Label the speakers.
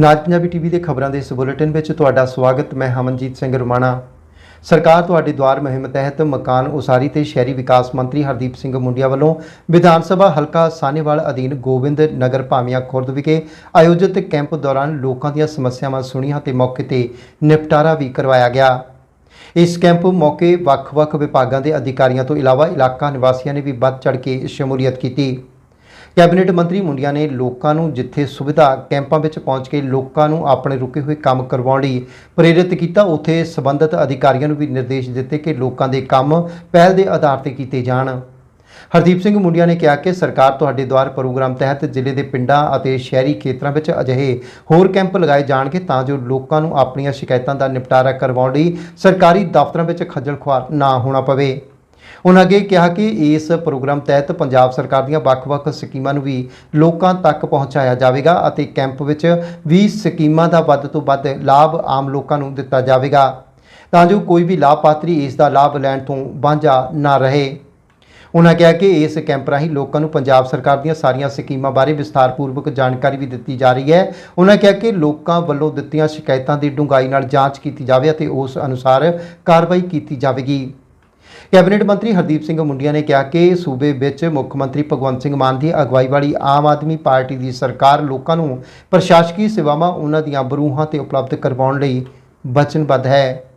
Speaker 1: ਨਾਜ Punjabi TV ਦੇ ਖਬਰਾਂ ਦੇ ਇਸ ਬੁਲੇਟਿਨ ਵਿੱਚ ਤੁਹਾਡਾ ਸਵਾਗਤ, ਮੈਂ ਹਮਨਜੀਤ ਸਿੰਘ ਰੁਮਾਣਾ। ਸਰਕਾਰ ਤੁਹਾਡੇ ਦੁਆਰ ਮੁਹਿੰਮ ਤਹਿਤ ਮਕਾਨ ਉਸਾਰੀ ਤੇ ਸ਼ਹਿਰੀ ਵਿਕਾਸ ਮੰਤਰੀ ਹਰਦੀਪ ਸਿੰਘ ਮੁੰਡਿਆ ਵੱਲੋਂ ਵਿਧਾਨ ਸਭਾ ਹਲਕਾ ਸਾਹਨੇਵਾਲ ਅਧੀਨ ਗੋਬਿੰਦ ਨਗਰ ਭਾਮੀਆਂ ਖੁਰਦ ਵਿਖੇ ਆਯੋਜਿਤ ਕੈਂਪ ਦੌਰਾਨ ਲੋਕਾਂ ਦੀਆਂ ਸਮੱਸਿਆਵਾਂ ਸੁਣੀਆਂ ਤੇ ਮੌਕੇ ਤੇ ਨਿਪਟਾਰਾ ਵੀ ਕਰਵਾਇਆ ਗਿਆ। ਇਸ ਕੈਂਪ ਮੌਕੇ ਵੱਖ-ਵੱਖ ਵਿਭਾਗਾਂ ਦੇ ਅਧਿਕਾਰੀਆਂ ਤੋਂ ਇਲਾਵਾ ਇਲਾਕਾ ਨਿਵਾਸੀਆਂ ਨੇ ਵੀ ਵੱਧ ਚੜ੍ਹ ਕੇ ਸ਼ਮੂਲੀਅਤ ਕੀਤੀ। ਕੈਬਨਿਟ ਮੰਤਰੀ ਮੁੰਡਿਆ ਨੇ ਲੋਕਾਂ ਨੂੰ ਜਿੱਥੇ ਸੁਵਿਧਾ ਕੈਂਪਾਂ ਵਿੱਚ ਪਹੁੰਚ ਕੇ ਲੋਕਾਂ ਨੂੰ ਆਪਣੇ ਰੁਕੇ ਹੋਏ ਕੰਮ ਕਰਵਾਉਣ ਲਈ ਪ੍ਰੇਰਿਤ ਕੀਤਾ, ਉੱਥੇ ਸਬੰਧਤ ਅਧਿਕਾਰੀਆਂ ਨੂੰ ਵੀ ਨਿਰਦੇਸ਼ ਦਿੱਤੇ ਕਿ ਲੋਕਾਂ ਦੇ ਕੰਮ ਪਹਿਲ ਦੇ ਆਧਾਰ ਤੇ ਕੀਤੇ ਜਾਣ। ਹਰਦੀਪ ਸਿੰਘ ਮੁੰਡਿਆ ਨੇ ਕਿਹਾ ਕਿ ਸਰਕਾਰ ਤੁਹਾਡੇ ਦੁਆਰ ਪ੍ਰੋਗਰਾਮ ਤਹਿਤ ਜ਼ਿਲ੍ਹੇ ਦੇ ਪਿੰਡਾਂ ਅਤੇ ਸ਼ਹਿਰੀ ਖੇਤਰਾਂ ਵਿੱਚ ਅਜਿਹੇ ਹੋਰ ਕੈਂਪ ਲਗਾਏ ਜਾਣਗੇ ਤਾਂ ਜੋ ਲੋਕਾਂ ਨੂੰ ਆਪਣੀਆਂ ਸ਼ਿਕਾਇਤਾਂ ਦਾ ਨਿਪਟਾਰਾ ਕਰਵਾਉਣ ਲਈ ਸਰਕਾਰੀ ਦਫ਼ਤਰਾਂ ਵਿੱਚ ਖੱਜਲ ਖੁਆਰ ਨਾ ਹੋਣਾ ਪਵੇ। ਉਹਨਾਂ ਅੱਗੇ ਕਿਹਾ ਕਿ ਇਸ ਪ੍ਰੋਗਰਾਮ ਤਹਿਤ ਪੰਜਾਬ ਸਰਕਾਰ ਦੀਆਂ ਵੱਖ-ਵੱਖ ਸਕੀਮਾਂ ਨੂੰ ਵੀ ਲੋਕਾਂ ਤੱਕ ਪਹੁੰਚਾਇਆ ਜਾਵੇਗਾ ਅਤੇ ਕੈਂਪ ਵਿੱਚ ਵੀ ਸਕੀਮਾਂ ਦਾ ਵੱਧ ਤੋਂ ਵੱਧ ਲਾਭ ਆਮ ਲੋਕਾਂ ਨੂੰ ਦਿੱਤਾ ਜਾਵੇਗਾ। ਤਾਂ ਜੋ ਕੋਈ ਵੀ ਲਾਭਪਾਤਰੀ ਇਸ ਦਾ ਲਾਭ ਲੈਣ ਤੋਂ ਵਾਂਝਾ ਨਾ ਰਹੇ। ਉਹਨਾਂ ਕਿਹਾ ਕਿ ਇਸ ਕੈਂਪ ਰਾਹੀਂ ਲੋਕਾਂ ਨੂੰ ਪੰਜਾਬ ਸਰਕਾਰ ਦੀਆਂ ਸਾਰੀਆਂ ਸਕੀਮਾਂ ਬਾਰੇ ਵਿਸਥਾਰਪੂਰਵਕ ਜਾਣਕਾਰੀ ਵੀ ਦਿੱਤੀ ਜਾ ਰਹੀ ਹੈ। ਉਹਨਾਂ ਕਿਹਾ ਕਿ ਲੋਕਾਂ ਵੱਲੋਂ ਦਿੱਤੀਆਂ ਸ਼ਿਕਾਇਤਾਂ ਦੀ ਡੂੰਘਾਈ ਨਾਲ ਜਾਂਚ ਕੀਤੀ ਜਾਵੇ ਅਤੇ ਉਸ ਅਨੁਸਾਰ ਕਾਰਵਾਈ ਕੀਤੀ ਜਾਵੇਗੀ। ਕੈਬਨਿਟ ਮੰਤਰੀ ਹਰਦੀਪ ਸਿੰਘ ਮੁੰਡਿਆ ਨੇ ਕਿਹਾ ਕਿ ਸੂਬੇ ਵਿੱਚ ਮੁੱਖ ਮੰਤਰੀ ਭਗਵੰਤ ਸਿੰਘ ਮਾਨ ਦੀ ਅਗਵਾਈ ਵਾਲੀ ਆਮ ਆਦਮੀ ਪਾਰਟੀ ਦੀ ਸਰਕਾਰ ਲੋਕਾਂ ਨੂੰ ਪ੍ਰਸ਼ਾਸਕੀ ਸੇਵਾਵਾਂ ਉਹਨਾਂ ਦੀਆਂ ਬਰੂਹਾਂ ਤੇ ਉਪਲਬਧ ਕਰਵਾਉਣ ਲਈ ਵਚਨਬੱਧ ਹੈ।